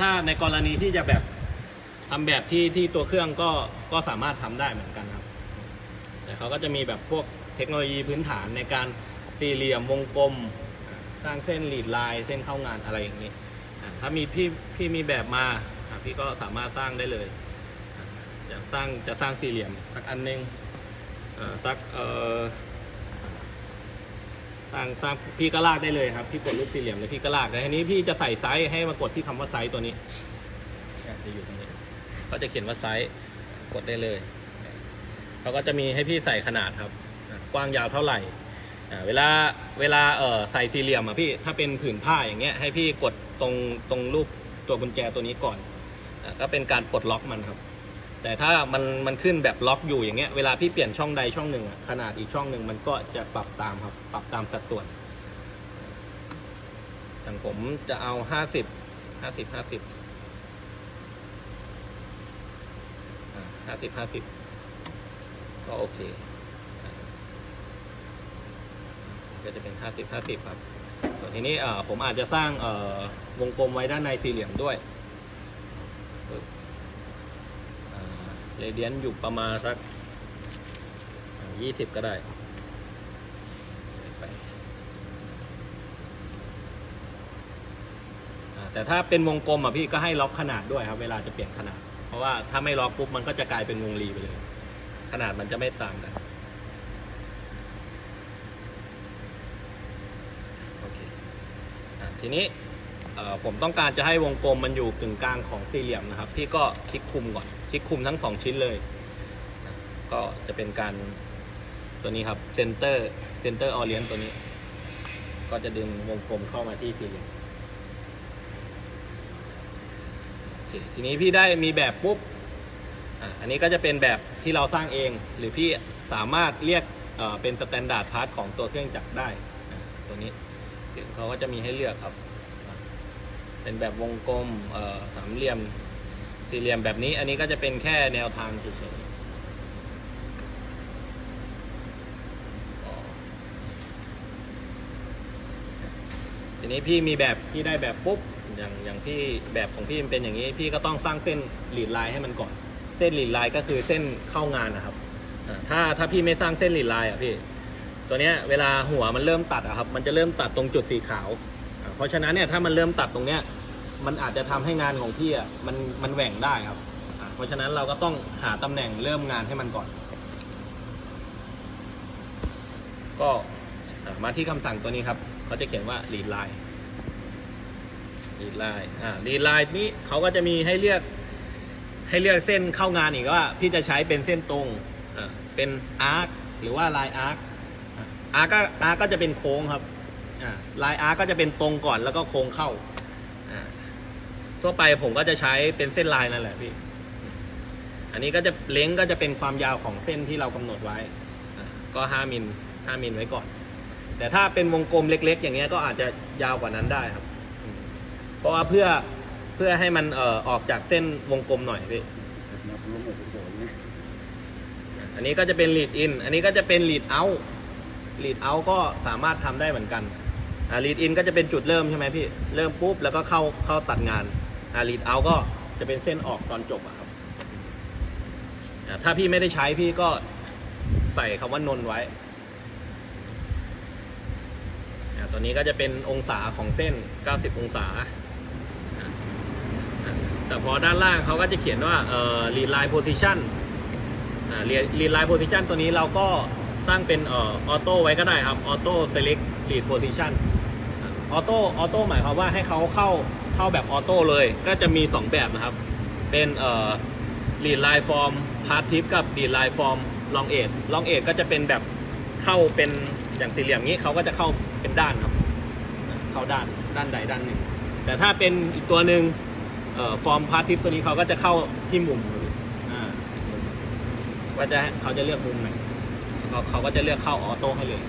ถ้าในกรณีที่จะแบบทำแบบที่ที่ตัวเครื่องก็ก็สามารถทำได้เหมือนกันครับ แต่เขาก็จะมีแบบพวกเทคโนโลยีพื้นฐานในการสี่เหลี่ยมวงกลม สร้างเส้นหลีดลายเส้นเข้างานอะไรอย่างนี้ ถ้ามีพี่พี่มีแบบมาพี่ก็สามารถสร้างได้เลยอ่าอยากสร้างจะสร้างสี่เหลี่ยมสักอันหนึงอ่าสักเอ่อ สร้างสร้างพี่ก็ลากได้เลยครับ พี่กดรูปสี่เหลี่ยมแล้วพี่ก็ลากแต่ทีนี้พี่จะใส่ไซส์ให้มากดที่คำว่าไซส์ตัวนี้เนี่ยจะอยู่ตรงนี้ก็จะเขียนว่าไซส์กดได้เลยเขาก็จะมีให้พี่ใส่ขนาดครับอะกว้างยาวเท่าไหร่อ่าเวลาเวลาเออใส่สี่เหลี่ยมอะพี่ถ้าเป็นผืนผ้าอย่างเงี้ยให้พี่กดตรงตรงรูปตัวกุญแจตัวนี้ก่อนอะก็เป็นการปลดล็อกมันครับ แต่ถ้ามันมันขึ้นแบบล็อกอยู่อย่างเงี้ยเวลาพี่เปลี่ยนช่องใดช่องหนึ่งอะขนาดอีกช่องหนึ่งมันก็จะปรับตามครับ ปรับตามสัดส่วนอย่างผมจะเอาห้าสิบห้าสิบห้าสิบห้าสิบห้าสิบก็โอเคก็จะเป็น50 50ครับส่วนทีนี้เอ่อผมอาจจะสร้างเอ่อวงกลมไว้ด้านในสี่เหลี่ยมด้วยปึ๊บ เรเดียนอยู่ประมาณสักยี่สิบก็ได้ไปแต่ถ้าเป็นวงกลมอะพี่ก็ให้ล็อกขนาดด้วยครับ เวลาจะเปลี่ยนขนาด เพราะว่าถ้าไม่ล็อกปุ๊บมันก็จะกลายเป็นวงรีไปเลย ขนาดมันจะไม่ต่างกันโอเคอทีนี้ ผมต้องการจะให้วงกลมมันอยู่กึ่งกลางของสี่เหลี่ยมนะครับ พี่ก็คลิกคุมก่อน คลิกคุมทั้งสองชิ้นเลย ก็จะเป็นการตัวนี้ครับเซนเตอร์เซนเตอร์ออเรียนตัวนี้ ก็จะดึงวงกลมเข้ามาที่สี่เหลี่ยมทีนี้พี่ได้มีแบบปุ๊บอันนี้ก็จะเป็นแบบที่เราสร้างเอง หรือพี่สามารถเรียกเเป็นสแตนดาร์ดพาร์ทของตัวเครื่องจักรได้ ตัวนี้เขาก็จะมีให้เลือกครับ เป็นแบบวงกลมเอ่อสามเหลี่ยมสี่เหลี่ยมแบบนี้ อันนี้ก็จะเป็นแค่แนวทางเฉยๆทีนี้พี่มีแบบพี่ได้แบบปุ๊บอย่างอย่างพี่แบบของพี่มันเป็นอย่างนี้ พี่ก็ต้องสร้างเส้นหลีดลายให้มันก่อน เส้นหลีดลายก็คือเส้นเข้างานนะครับอ่าถ้าถ้าพี่ไม่สร้างเส้นหลีดลายอะพี่ ตัวเนี้ยเวลาหัวมันเริ่มตัดอะครับ มันจะเริ่มตัดตรงจุดสีขาว เพราะฉะนั้นเนี่ยถ้ามันเริ่มตัดตรงเนี้ยมันอาจจะทำให้งานของพี่อะมันมันแหว่งได้ครับ เพราะฉะนั้นเราก็ต้องหาตำแหน่งเริ่มงานให้มันก่อน ก็มาที่คำสั่งตัวนี้ครับเขาจะเขียนว่า read line read line อ่า read line นี้เขาก็จะมีให้เลือกให้เลือกเส้นเข้างานอีกว่า พี่จะใช้เป็นเส้นตรงอ่าเป็นอาร์คหรือว่าลายอาร์คอาร์คก็อาร์คก็จะเป็นโค้งครับ ลายอาร์ก็จะเป็นตรงก่อนแล้วก็โค้งเข้าทั่วไปผมก็จะใช้เป็นเส้นลายนั่นแหละพี่ อันนี้ก็จะเล้งก็จะเป็นความยาวของเส้นที่เรากำหนดไว้อ่าก็5มิล5มิลไว้ก่อน แต่ถ้าเป็นวงกลมเล็ก ๆ อย่างเงี้ยก็อาจจะยาวกว่านั้นได้ครับ เพราะว่าเพื่อเพื่อให้มันเอ่อออกจากเส้นวงกลมหน่อยพี่อันนี้ก็จะเป็น lead in อันนี้ก็จะเป็น lead out lead out ก็สามารถทำได้เหมือนกัน อ่า lead in ก็จะเป็นจุดเริ่มใช่ไหมพี่ เริ่มปุ๊บแล้วก็เข้าเข้าตัดงานอ่า lead out ก็จะเป็นเส้นออกตอนจบอะครับอ่าถ้าพี่ไม่ได้ใช้พี่ก็ใส่คำว่านนไว้อ่าตัวนี้ก็จะเป็นองศาของเส้น 90 องศา แต่พอด้านล่างเขาก็จะเขียนว่าเอ่อ lead line position อ่า lead lead line position ตัวนี้เราก็ ตั้งเป็นเอ่อ auto ไว้ก็ได้ครับ auto select lead position อ่า auto auto หมายความว่าให้เขาเข้าเข้าแบบ auto เลย ก็จะมี 2 แบบนะครับ เป็นเอ่อ lead line form part tip กับ lead line form long edge long e d g ก็จะเป็นแบบเข้าเป็นอย่างสี่เหลี่ยมนี้เขาก็จะเข้าเป็นด้านครับ เข้าด้านด้านใดด้านหนึ่ง แต่ถ้าเป็นอีกตัวหนึ่งเอ่อฟอร์มพาร์ทิปตัวนี้เขาก็จะเข้าที่มุมอ่าว่าจะเขาจะเลือกมุมไหน เขาเขาก็จะเลือกเข้าออโต้ให้เลย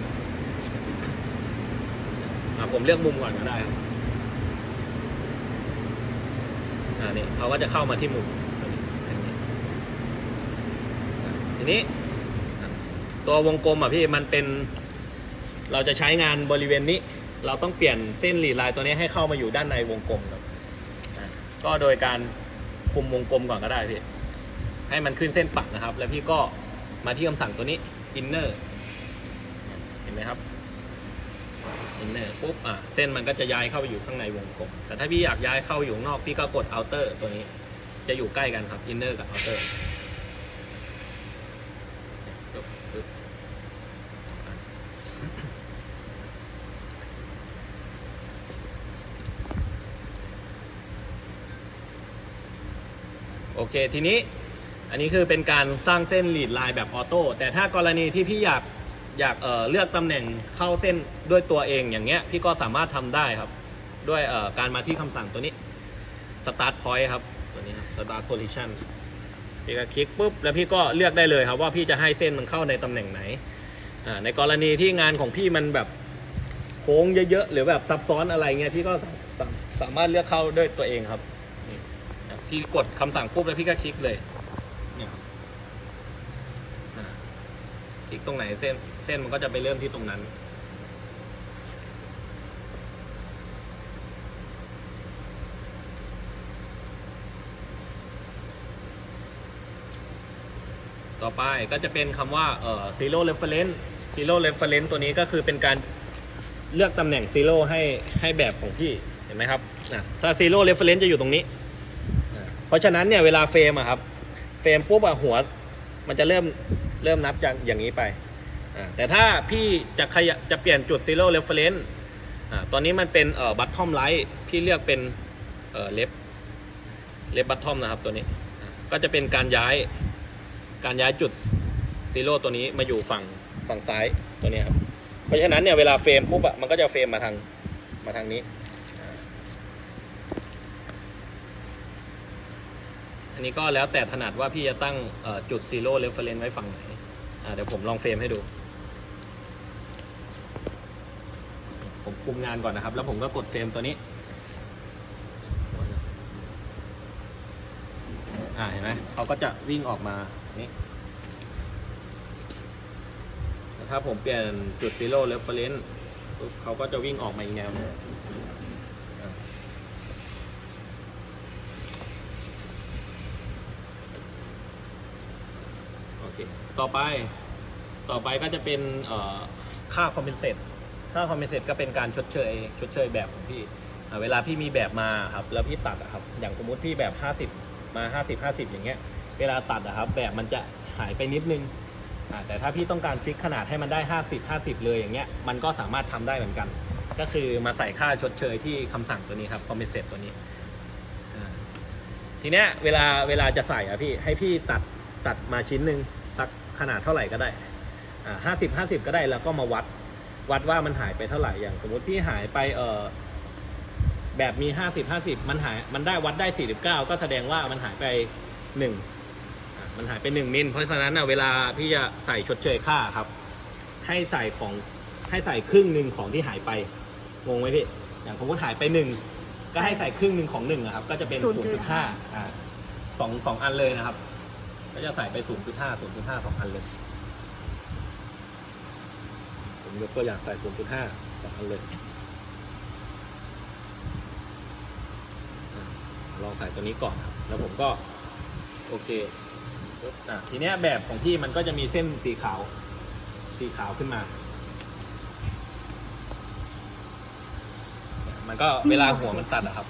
ผมเลือกมุมก่อนก็ได้ครับอ่านี่เขาก็จะเข้ามาที่มุมทีนี้ ตัววงกลมอะพี่มันเป็น เราจะใช้งานบริเวณนี้ เราต้องเปลี่ยนเส้นหลีดลายตัวนี้ให้เข้ามาอยู่ด้านในวงกลมครับก็โดยการคุมวงกลมก่อนก็ได้พี่ให้มันขึ้นเส้นปักนะครับ แล้วพี่ก็มาที่คำสั่งตัวนี้ inner เห็นไหมครับ inner ปุ๊บอะเส้นมันก็จะย้ายเข้าไปอยู่ข้างในวงกลมแต่ถ้าพี่อยากย้ายเข้าอยู่นอกพี่ก็กด outer ตัวนี้ จะอยู่ใกล้กันครับ inner กับ outer ปึ๊บปึ๊บโอเค ทีนี้ อันนี้คือเป็นการสร้างเส้นลีดไลน์แบบออโต้แต่ถ้ากรณีที่พี่อยากอยากเเลือกตำแหน่งเข้าเส้นด้วยตัวเองอย่างเงี้ยพี่ก็สามารถทำได้ครับ ด้วยการมาที่คำสั่งตัวนี้ start point ครับตัวนี้ครับ start position พี่ก็คลิกปุ๊บแล้วพี่ก็เลือกได้เลยครับว่าพี่จะให้เส้นมันเข้าในตำแหน่งไหนในกรณีที่งานของพี่มันแบบโค้งเยอะๆหรือแบบซับซ้อนอะไรเงี้ยพี่ก็สาสาสามารถเลือกเข้าด้วยตัวเองครับพี่กดคำสั่งปุ๊บแล้วพี่ก็คลิกเลยครับอ่า คลิกตรงไหนเส้น เส้นมันก็จะไปเริ่มที่ตรงนั้น ต่อไปก็จะเป็นคำว่าเอ่อ zero reference zero reference ตัวนี้ก็คือเป็นการเลือกตำแหน่ง zero ให้ให้แบบของพี่ เห็นไหมครับนะถ้า zero reference จะอยู่ตรงนี้ เพราะฉะนั้นเนี่ยเวลาเฟรมอะครับ เฟรมปุ๊บอะหัว มันจะเริ่ม เริ่มนับจากอย่างนี้ไป แต่ถ้าพี่จะขยะจะเปลี่ยนจุด zero reference อ่าตอนนี้มันเป็นเอ่อ bottom right พี่เลือกเป็นเอ่อ left left bottom นะครับตัวนี้ ก็จะเป็นการย้ายการย้ายจุดซีโร่ตัวนี้มาอยู่ฝั่งฝั่งซ้ายตัวนี้ครับ เพราะฉะนั้นเนี่ยเวลาเฟรมปุ๊บอะมันก็จะเฟรมมาทางมาทางนี้ อันนี้ก็แล้วแต่ถนัดว่าพี่จะตั้งจุดซีโร่เรฟเฟรนซ์ไว้ฝั่งไหนเดี๋ยวผมลองเฟรมให้ดู ผมคุมงานก่อนนะครับ แล้วผมก็กดเฟรมตัวนี้อ่าเห็นไหมเขาก็จะวิ่งออกมานี่ถ้าผมเปลี่ยนจุด zero reference ปุ๊บเขาก็จะวิ่งออกมาอีกแนวนึงอ่าโอเคต่อไปต่อไปก็จะเป็นเอ่อค่า compensate ค่า compensate ก็เป็นการชดเชยชดเชยแบบของพี่เวลาพี่มีแบบมาครับแล้วพี่ตัดอะครับอย่างสมมติพี่แบบ 50 มา 50 50 อย่างเงี้ยเวลาตัดอะครับแบบมันจะหายไปนิดนึงแต่ถ้าพี่ต้องการฟิกขนาดให้มันได้ 50 50 เลยอย่างเงี้ยมันก็สามารถทำได้เหมือนกัน ก็คือมาใส่ค่าชดเชยที่คำสั่งตัวนี้ครับ compensate ตัวนี้ทีเนี้ยเวลาเวลาจะใส่อะพี่ให้พี่ตัดตัดมาชิ้นหนึ่ง ขนาดเท่าไหร่ก็ได้อ่าห้าสิบห้าสิบก็ได้แล้วก็มาวัดวัดว่ามันหายไปเท่าไหร่อย่างสมมติพี่หายไปเออแบบมีห้าสิบห้าสิบมันหายมันได้วัดได้สี่สิบเก้าก็แสดงว่ามันหายไปหนึ่งอะมันหายไปหนึ่งมิลเพราะฉะนั้นนะเวลาพี่จะใส่ชดเชยค่าครับ ให้ใส่ของให้ใส่ครึ่งหนึ่งของที่หายไปงงไหมพี่อย่างสมมติหายไปหนึ่งก็ให้ใส่ครึ่งหนึ่งของหนึ่งอะครับ ก็จะเป็นศูนย์จุดห้าอ่าสองสองอันเลยนะครับ ก็จะใส่ไปศูนย์จุดห้าศูนย์จุดห้าสองอันเลย ผมยกตัวอย่างใส่ 0.5สองอันเลย ลองใส่ตัวนี้ก่อนครับ แล้วผมก็ โอเคอะทีเนี้ยแบบของพี่มันก็จะมีเส้นสีขาว สีขาวขึ้นมา มันก็เวลาหัวมันตัดอะครับ